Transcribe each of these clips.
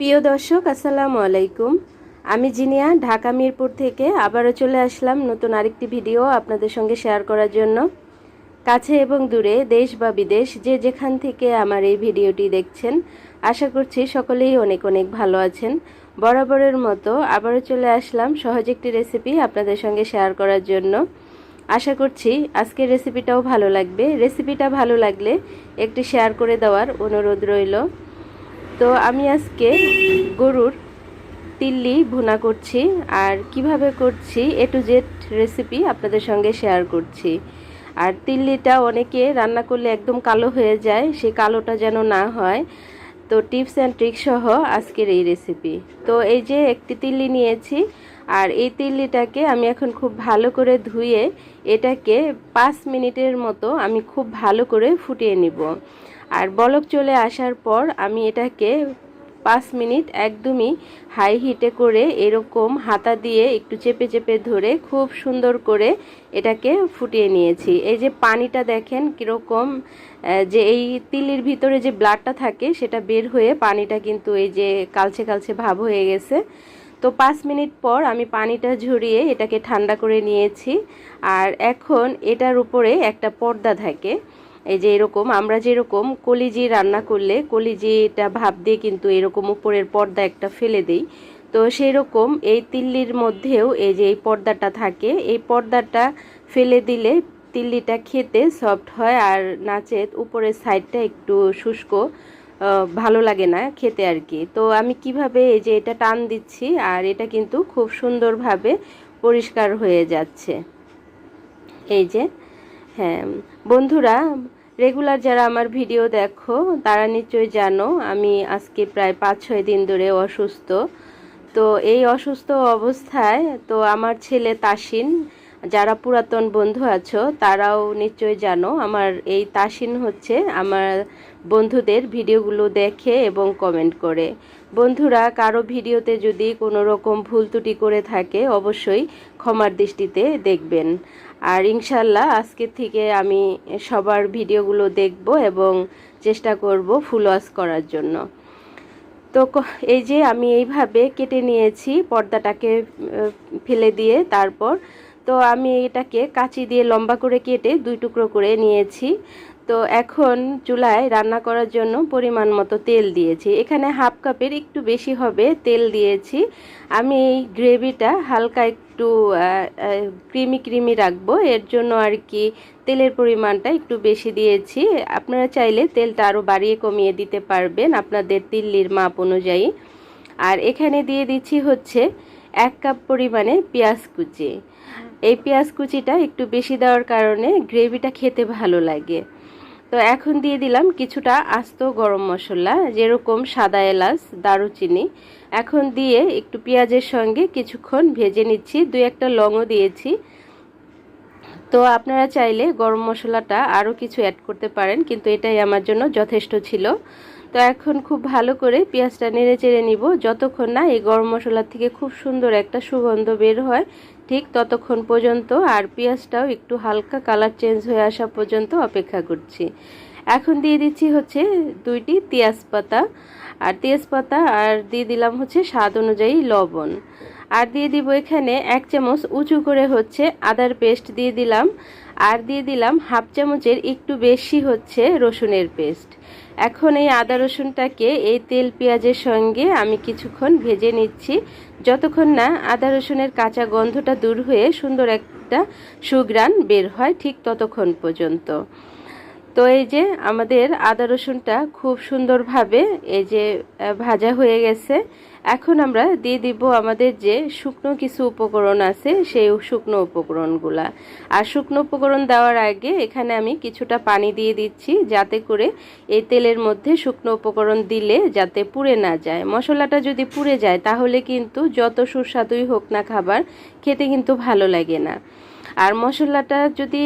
প্রিয় দর্শক, আসসালামু আলাইকুম। আমি জিনিয়া, ঢাকা মিরপুর থেকে আবারও চলে আসলাম নতুন আরেকটি ভিডিও আপনাদের সঙ্গে শেয়ার করার জন্য। কাছে এবং দূরে, দেশ বা বিদেশ, যে যেখান থেকে আমার এই ভিডিওটি দেখছেন, আশা করছি সকলেই অনেক অনেক ভালো আছেন। বরাবরের মতো আবারও চলে আসলাম সহজ একটি রেসিপি আপনাদের সঙ্গে শেয়ার করার জন্য। আশা করছি আজকের রেসিপিটাও ভালো লাগবে। রেসিপিটা ভালো লাগলে একটি শেয়ার করে দেওয়ার অনুরোধ রইল। তো আমি আজকে গরুর তিল্লি ভুনা করছি আর কীভাবে করছি এ টু জেড রেসিপি আপনাদের সঙ্গে শেয়ার করছি। আর তিল্লিটা অনেকে রান্না করলে একদম কালো হয়ে যায় সেই কালোটা যেন না হয়। তো টিপস অ্যান্ড ট্রিক সহ আজকের এই রেসিপি তো এই যে একটি তিল্লি নিয়েছি, আর এই তিল্লিটাকে আমি এখন খুব ভালো করে ধুয়ে এটাকে পাঁচ মিনিটের মতো আমি খুব ভালো করে ফুটিয়ে নিব। আর বলক চলে আসার পর আমি এটাকে পাঁচ মিনিট একদমই হাই হিটে করে এরকম হাতা দিয়ে একটু চেপে চেপে ধরে খুব সুন্দর করে এটাকে ফুটিয়ে নিয়েছি। এই যে পানিটা দেখেন কীরকম যে এই তিলির ভিতরে যে ব্লাডটা থাকে সেটা বের হয়ে পানিটা কিন্তু এই যে কালছে কালছে ভাব হয়ে গেছে। তো পাঁচ মিনিট পর আমি পানিটা ঝরিয়ে এটাকে ঠান্ডা করে নিয়েছি। আর এখন এটার উপরে একটা পর্দা থাকে। এই যে এরকম, আমরা যেরকম কলিজি রান্না করলে কলিজিটা ভাব দিয়ে কিন্তু এরকম উপরের পর্দা একটা ফেলে দিই। তো সেই রকম এই তিল্লির মধ্যেও এই যে এই পর্দাটা থাকে, এই পর্দাটা ফেলে দিলে তিল্লিটা খেতে সফট হয় আর নাচের উপরের সাইডটা একটু শুষ্ক ভালো লাগে না খেতে আর কি। তো আমি কীভাবে এই যে এটা টান দিচ্ছি আর এটা কিন্তু খুব সুন্দরভাবে পরিষ্কার হয়ে যাচ্ছে। এই যে হ্যাঁ বন্ধুরা রেগুলার যারা আমার ভিডিও দেখো, তারা নিশ্চয়ই জানো, আমি আজকে প্রায় পাঁচ ছয় দিন ধরে অসুস্থ। তো এই অসুস্থ অবস্থায়, তো আমার ছেলে তাসিন, যারা পুরাতন বন্ধু আছো, তারাও নিশ্চয়ই জানো, আমার এই তাসিন হচ্ছে আমার বন্ধুদের ভিডিওগুলো দেখে এবং কমেন্ট করে। বন্ধুরা, কারও ভিডিওতে যদি কোনো রকম ভুল ত্রুটি করে থাকে, অবশ্যই ক্ষমার দৃষ্টিতে দেখবেন। আর ইনশাল্লাহ আজকে থেকে আমি সবার ভিডিওগুলো দেখব এবং চেষ্টা করব ফুল ওয়াশ করার জন্য। তো এই যে আমি এইভাবে কেটে নিয়েছি, পর্দাটাকে ফেলে দিয়ে তারপর, তো আমি এটাকে কাঁচি দিয়ে লম্বা করে কেটে দুই টুকরো করে নিয়েছি। তো এখন চুলায় রান্না করার জন্য পরিমাণ মতো তেল দিয়েছি। এখানে হাফ কাপের একটু বেশি হবে, তেল দিয়েছি। আমি এই গ্রেভিটা হালকা একটু ক্রিমি ক্রিমি রাখব। এর জন্য আর কি তেলের পরিমাণটা একটু বেশি দিয়েছি। আপনারা চাইলে তেলটা আরও বাড়িয়ে কমিয়ে দিতে পারবেন আপনাদের তিল্লির মাপ অনুযায়ী। আর এখানে দিয়ে দিচ্ছি হচ্ছে এক কাপ পরিমাণে পেঁয়াজ কুচি। এই পেঁয়াজ কুচিটা একটু বেশি দেওয়ার কারণে গ্রেভিটা খেতে ভালো লাগে। তো এখন দিয়ে দিলাম কিছুটা আস্ত গরম মশলা, যেরকম সাদা এলাচ, দারুচিনি। এখন দিয়ে একটু পেঁয়াজের সঙ্গে কিছুক্ষণ ভেজে নিচ্ছি। দুই একটা লংও দিয়েছি। তো আপনারা চাইলে গরম মশলাটা আরও কিছু অ্যাড করতে পারেন, কিন্তু এটাই আমার জন্য যথেষ্ট ছিল। তো এখন খুব ভালো করে পেঁয়াজটা নেড়ে চেড়ে নিব। যতক্ষণ না এই গরম মশলার থেকে খুব সুন্দর একটা সুগন্ধ বের হয় ঠিক ততক্ষণ পর্যন্ত আর পেঁয়াজটাও একটু হালকা কালার চেঞ্জ হয়ে আসা পর্যন্ত অপেক্ষা করছি। এখন দিয়ে দিচ্ছি হচ্ছে দুইটি তেজপাতা। আর তেজপাতা আর দিয়ে দিলাম হচ্ছে স্বাদ অনুযায়ী লবণ। আর দিয়ে দিব এখানে এক চামচ উঁচু করে হচ্ছে আদার পেস্ট দিয়ে দিলাম। আর দিয়ে দিলাম হাফ চামচের একটু বেশি হচ্ছে রসুনের পেস্ট। এখন এই আদা রসুনটাকে এই তেল পেঁয়াজের সঙ্গে আমি কিছুক্ষণ ভেজে নিচ্ছি। যতক্ষণ না আদা রসুনের কাঁচা গন্ধটা দূর হয়ে সুন্দর একটা সুগ্রান বের হয় ঠিক ততক্ষণ পর্যন্ত। তো এই যে আমাদের আদা রসুনটা খুব সুন্দরভাবে এই যে ভাজা হয়ে গেছে। এখন আমরা দিয়ে দিব আমাদের যে শুকনো কিছু উপকরণ আছে, সেই শুকনো উপকরণগুলা। আর শুকনো উপকরণ দেওয়ার আগে এখানে আমি কিছুটা পানি দিয়ে দিচ্ছি, যাতে করে এই তেলের মধ্যে শুকনো উপকরণ দিলে যাতে পুড়ে না যায়। মশলাটা যদি পুড়ে যায়, তাহলে কিন্তু যত সুস্বাদুই হোক না খাবার, খেতে কিন্তু ভালো লাগে না। আর মশলাটা যদি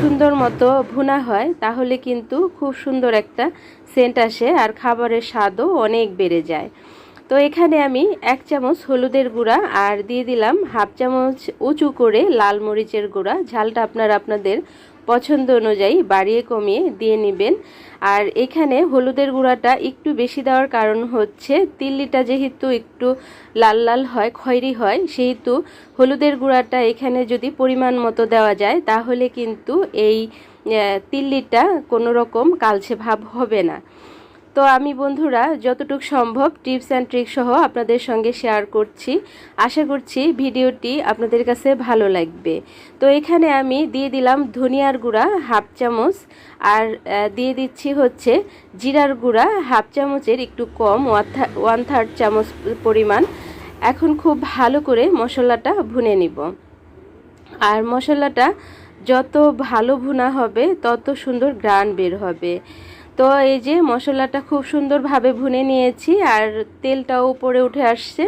সুন্দর মতো ভুনা হয়, তাহলে কিন্তু খুব সুন্দর একটা সেন্ট আসে আর খাবারের স্বাদও অনেক বেড়ে যায়। তো এখানে আমি এক চামচ হলুদের গুঁড়া আর দিয়ে দিলাম হাফ চামচ উঁচু করে লাল মরিচের গুঁড়া। ঝালটা আপনার আপনাদের পছন্দ অনুযায়ী বাড়িয়ে কমিয়ে দিয়ে নেবেন। আর এখানে হলুদের গুঁড়াটা একটু বেশি দেওয়ার কারণ হচ্ছে তিল্লিটা যেহেতু একটু লাল লাল হয়, খয়রি হয়, সেহেতু হলুদের গুঁড়াটা এখানে যদি পরিমাণ মতো দেওয়া যায়, তাহলে কিন্তু এই তিল্লিটা কোনো রকম কালছে ভাব হবে না। তো আমি বন্ধুরা, যতটুকু সম্ভব টিপস অ্যান্ড ট্রিক সহ আপনাদের সঙ্গে শেয়ার করছি। আশা করছি ভিডিওটি আপনাদের কাছে ভালো লাগবে। তো এখানে আমি দিয়ে দিলাম ধনিয়ার গুঁড়া হাফ চামচ আর দিয়ে দিচ্ছি হচ্ছে জিরার গুঁড়া হাফ চামচের একটু কম ওয়ান থার্ড চামচ পরিমাণ। এখন খুব ভালো করে মশলাটা ভুনে নিব। আর মশলাটা যত ভালো ভুনা হবে, তত সুন্দর গ্রান বের হবে। তো এই যে মশলাটা খুব সুন্দরভাবে ভুনে নিয়েছি আর তেলটাও উপরে উঠে আসছে।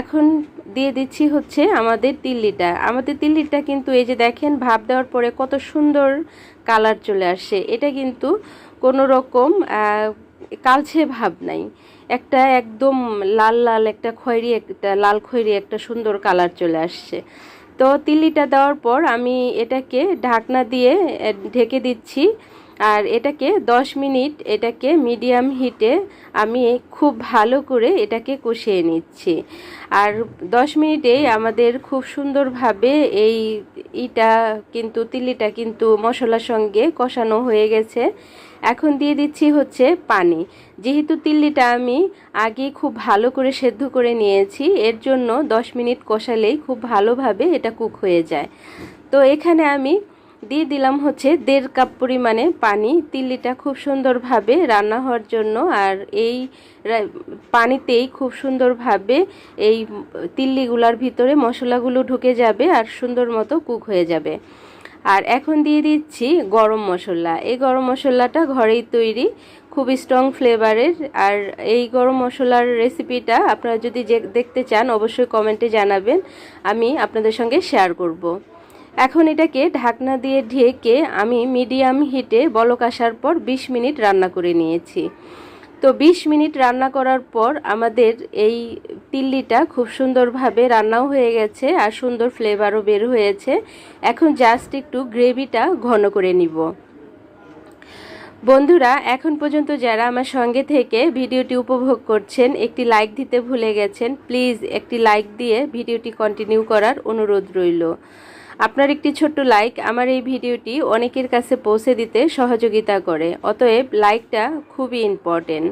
এখন দিয়ে দিচ্ছি হচ্ছে আমাদের তিল্লিটা। আমাদের তিল্লিটা কিন্তু এই যে দেখেন ভাব দেওয়ার পরে কত সুন্দর কালার চলে আসছে এটা কিন্তু কোনো রকম কালছে ভাব নাই। একটা একদম লাল লাল একটা খয়েরি, একটা লাল খয়েরি একটা সুন্দর কালার চলে আসছে। তো তিল্লিটা দেওয়ার পর আমি এটাকে ঢাকনা দিয়ে ঢেকে দিচ্ছি। আর এটাকে 10 মিনিট এটাকে মিডিয়াম হিটে আমি খুব ভালো করে এটাকে কষিয়ে নিচ্ছি। আর 10 মিনিটে আমাদের খুব সুন্দরভাবে এই ইটা কিন্তু তিল্লিটা কিন্তু মশলার সঙ্গে কষানো হয়ে গেছে। এখন দিয়ে দিচ্ছি হচ্ছে পানি। যেহেতু তিল্লিটা আমি আগে খুব ভালো করে সেদ্ধ করে নিয়েছি, এর জন্য 10 মিনিট কষালেই খুব ভালোভাবে এটা কুক হয়ে যায়। তো এখানে আমি দিয়ে দিলাম হচ্ছে দেড় কাপ পরিমাণে পানি। তিল্লিটা খুব সুন্দরভাবে রান্না হওয়ার জন্য আর এই পানিতেই খুব সুন্দরভাবে এই তিল্লিগুলার ভিতরে মশলাগুলো ঢুকে যাবে আর সুন্দর মতো কুক হয়ে যাবে। আর এখন দিয়ে দিচ্ছি গরম মশলা। এই গরম মশলাটা ঘরেই তৈরি, খুব স্ট্রং ফ্লেভারের আর এই গরম মশলার রেসিপিটা আপনারা যদি দেখতে চান, অবশ্যই কমেন্টে জানাবেন। আমি আপনাদের সঙ্গে শেয়ার করব। এখন এটাকে ঢাকনা দিয়ে ঢেকে আমি মিডিয়াম হিটে বলক আসার পর ২০ মিনিট রান্না করে নিয়েছি। তো ২০ মিনিট রান্না করার পর আমাদের এই তিল্লিটা খুব সুন্দরভাবে রান্নাও হয়ে গেছে আর সুন্দর ফ্লেভারও বের হয়েছে। এখন জাস্ট একটু গ্রেভিটা ঘন করে নিব। বন্ধুরা, এখন পর্যন্ত যারা আমার সঙ্গে থেকে ভিডিওটি উপভোগ করছেন, একটি লাইক দিতে ভুলে গেছেন, প্লিজ একটি লাইক দিয়ে ভিডিওটি কন্টিনিউ করার অনুরোধ রইল। আপনার একটি ছোট্ট লাইক আমার এই ভিডিওটি অনেকের কাছে পৌঁছে দিতে সহযোগিতা করে, অতএব লাইকটা খুবই ইম্পর্টেন্ট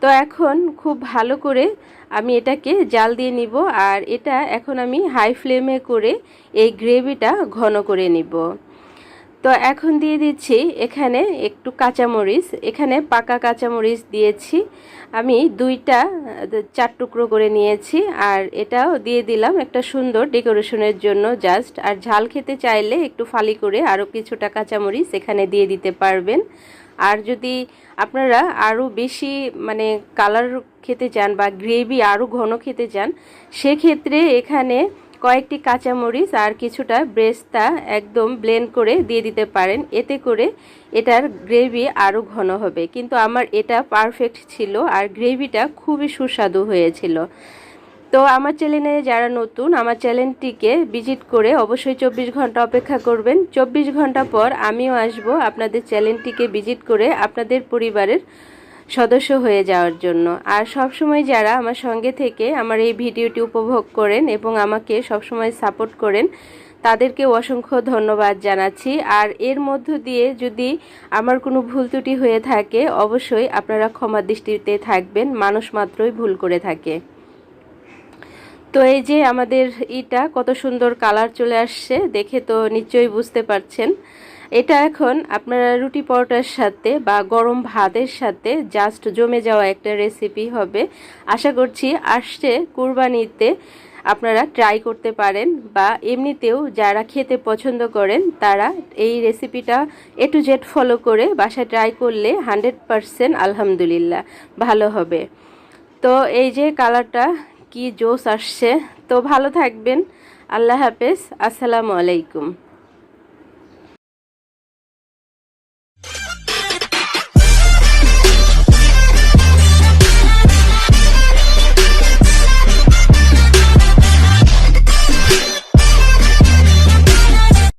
তো এখন খুব ভালো করে আমি এটাকে জাল দিয়ে নিব আর এটা এখন আমি হাই ফ্লেমে করে এই গ্রেভিটা ঘন করে নিব। তো এখন দিয়ে দিচ্ছি এখানে একটু কাঁচামরিচ। এখানে পাকা কাঁচামরিচ দিয়েছি। আমি দুইটা, চার টুকরো করে নিয়েছি আর এটাও দিয়ে দিলাম একটা সুন্দর ডেকোরেশনের জন্য জাস্ট। আর ঝাল খেতে চাইলে একটু ফালি করে আরও কিছুটা কাঁচামরিচ এখানে দিয়ে দিতে পারবেন। আর যদি আপনারা আরও বেশি মানে কালার খেতে চান বা গ্রেভি আরও ঘন খেতে চান, সেক্ষেত্রে এখানে কয়েকটি কাঁচামরিচ আর কিছুটা ব্রেস্তা একদম ব্লেন্ড করে দিয়ে দিতে পারেন। এতে করে এটার গ্রেভি আরও ঘন হবে। কিন্তু আমার এটা পারফেক্ট ছিল আর গ্রেভিটা খুবই সুস্বাদু হয়েছিল। তো আমার চ্যানেলে যারা নতুন, আমার চ্যানেলটিকে ভিজিট করে অবশ্যই চব্বিশ ঘণ্টা অপেক্ষা করবেন। চব্বিশ ঘণ্টা পর আমিও আসব আপনাদের চ্যানেলটিকে ভিজিট করে আপনাদের পরিবারের সদস্য হয়ে যাওয়ার জন্য। আর সবসময় যারা আমার সঙ্গে থেকে আমার এই ভিডিওটি উপভোগ করেন এবং আমাকে সবসময় সাপোর্ট করেন, তাদেরকে অসংখ্য ধন্যবাদ জানাচ্ছি। আর এর মধ্য দিয়ে যদি আমার কোনো ভুল ত্রুটি হয়ে থাকে, অবশ্যই আপনারা ক্ষমা দৃষ্টিতে থাকবেন, মানুষ মাত্রই ভুল করে থাকে। তো এই যে আমাদের ইটা কত সুন্দর কালার চলে আসছে, দেখে তো নিশ্চয়ই বুঝতে পারছেন। এটা এখন আপনারা রুটি পরোটার সাথে বা গরম ভাতের সাথে জাস্ট জমে যাওয়া একটা রেসিপি হবে। আশা করছি আসছে কুরবানিতে আপনারা ট্রাই করতে পারেন বা এমনিতেও যারা খেতে পছন্দ করেন তারা এই রেসিপিটা এ টু জেড ফলো করে বাসায় ট্রাই করলে হান্ড্রেড পারসেন্ট আলহামদুলিল্লাহ, ভালো হবে। তো এই যে কালারটা কি জোস আসছে। তো ভালো থাকবেন, আল্লাহ হাফেজ, আসসালামু আলাইকুম।